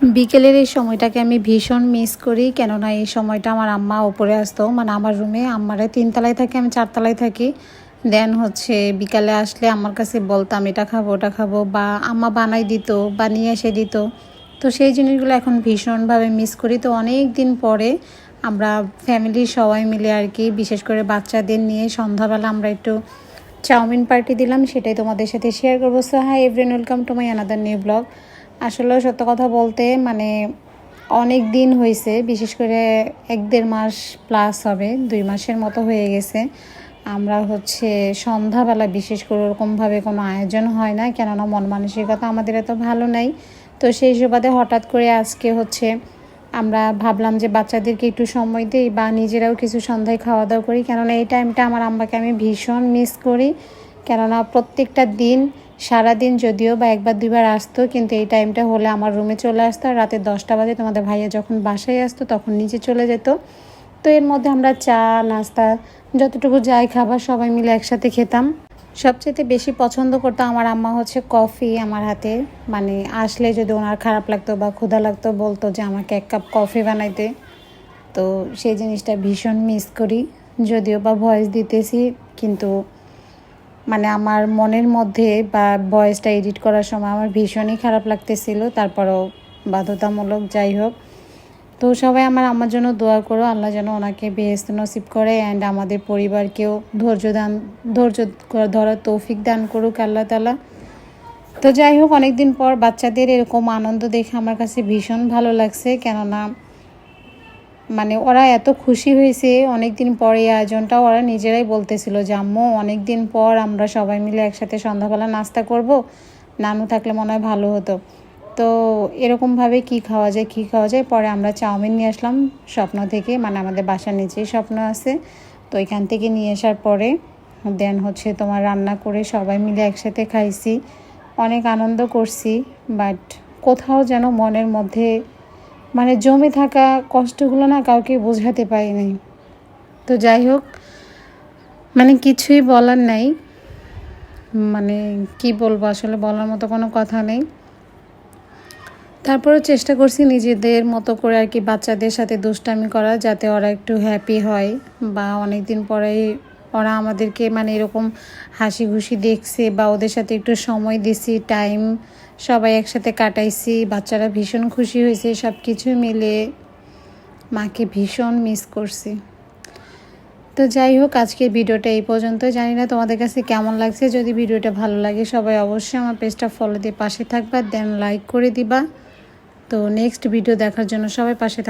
বিকেলের এই সময়টাকে আমি ভীষণ মিস করি। কেননা এই সময়টা আমার আম্মা ওপরে আসতো। মানে আমার রুমে আম্মারে তিনতলায় থাকে, আমি চারতলায় থাকি। দেন হচ্ছে বিকালে আসলে আমার কাছে বলতাম, এটা খাব, ওটা খাব। বা আম্মা বানাই দিত বা নিয়ে এসে দিত। তো সেই জিনিসগুলো এখন ভীষণভাবে মিস করি। তো অনেক দিন পরে আমরা ফ্যামিলির সবাই মিলে আর কি, বিশেষ করে বাচ্চাদের নিয়ে সন্ধ্যাবেলা আমরা একটু চাউমিন পার্টি দিলাম। সেটাই তোমাদের সাথে শেয়ার করব। So hi everyone welcome to my another new blog আসলে সত্য কথা বলতে মানে অনেক দিন হয়েছে বিশেষ করে এক দেড় মাস প্লাস হবে, দুই মাসের মতো হয়ে গেছে। আমরা হচ্ছে সন্ধ্যাবেলা বিশেষ করে ওরকমভাবে কোনো আয়োজন হয় না, কেননা মন মানসিকতা আমাদের এত ভালো নাই। তো সেই সুবাদে হঠাৎ করে আজকে হচ্ছে আমরা ভাবলাম যে বাচ্চাদেরকে একটু সময় দিই বা নিজেরাও কিছু সন্ধ্যায় খাওয়া দাওয়া করি, কেননা এই টাইমটা আমার আম্মাকে আমি ভীষণ মিস করি। কেননা প্রত্যেকটা দিন সারাদিন যদিও বা একবার দুইবার আসতো, কিন্তু এই টাইমটা হলে আমার রুমে চলে আসতো আর রাতে দশটা বাজে তোমাদের ভাইয়া যখন বাসায় আসতো তখন নিচে চলে যেত। তো এর মধ্যে আমরা চা, নাস্তা, যতটুকু যাই খাবার সবাই মিলে একসাথে খেতাম। সবচেয়ে বেশি পছন্দ করতো আমার আম্মা হচ্ছে কফি আমার হাতে। মানে আসলে যদি ওনার খারাপ লাগতো বা ক্ষুধা লাগতো বলতো যে আমাকে এক কাপ কফি বানাইতে। তো সেই জিনিসটা ভীষণ মিস করি। যদিও বা ভয়েস দিতেছি, কিন্তু মানে আমার মনের মধ্যে বা ভয়েসটা এডিট করার সময় আমার ভীষণই খারাপ লাগতেছিল, তারপরেও বাধ্যতামূলক যাই হোক। তো সবাই আমার আমার জন্য দোয়া করো, আল্লাহ যেন ওনাকে বেহেস্ত নসিব করে অ্যান্ড আমাদের পরিবারকেও ধৈর্য দান, ধৈর্য ধরার তৌফিক দান করুক আল্লাহ তালা তো যাই হোক, অনেকদিন পর বাচ্চাদের এরকম আনন্দ দেখে আমার কাছে ভীষণ ভালো লাগছে, কেননা মানে ওরা এত খুশি হয়েছে অনেক দিন পর এই আয়োজনটা ওরা নিজেরাই বলতেছিল যে, আম্মু অনেক দিন পর আমরা সবাই মিলে একসাথে সন্ধ্যাবেলা নাস্তা করব, নানু থাকলে মনে হয় ভালো হতো। তো এরকমভাবে কি খাওয়া যায়, কি খাওয়া যায়, পরে আমরা চাউমিন নিয়ে আসলাম স্বপ্ন থেকে মানে আমাদের বাসার নিচেই স্বপ্ন আছে। তো এখান থেকে নিয়ে আসার পরে দেন হচ্ছে তোমার রান্না করে সবাই মিলে একসাথে খাইছি। অনেক আনন্দ করছি, বাট কোথাও যেন মনের মধ্যে মানে জমে থাকা কষ্টগুলো না কাউকে বোঝাতে পারি নাই তো যাই হোক মানে কিছুই বলার নাই। মানে কি বলব, আসলে বলার মতো কোনো কথা নেই। তারপরে চেষ্টা করছি নিজেদের মতো করে আর কি বাচ্চাদের সাথে দুষ্টামি করা যাতে ওরা একটু হ্যাপি হয় বা অনেক দিন পরেই ওরা আমাদেরকে মানে এরকম হাসি খুশি দেখছে বা ওদের সাথে একটু সময় দিছি টাইম সবাই একসাথে কাটাইছি, বাচ্চারা ভীষণ খুশি হয়েছে সব কিছু মিলে মাকে ভীষণ মিস করছি। তো যাই হোক, আজকের ভিডিওটা এই পর্যন্ত। জানি না তোমাদের কাছে কেমন লাগছে, যদি ভিডিওটা ভালো লাগে সবাই অবশ্যই আমার পেজটা ফলো দিয়ে পাশে থাকবা দেন লাইক করে দিবা। তো নেক্সট ভিডিও দেখার জন্য সবাই পাশে থাকবে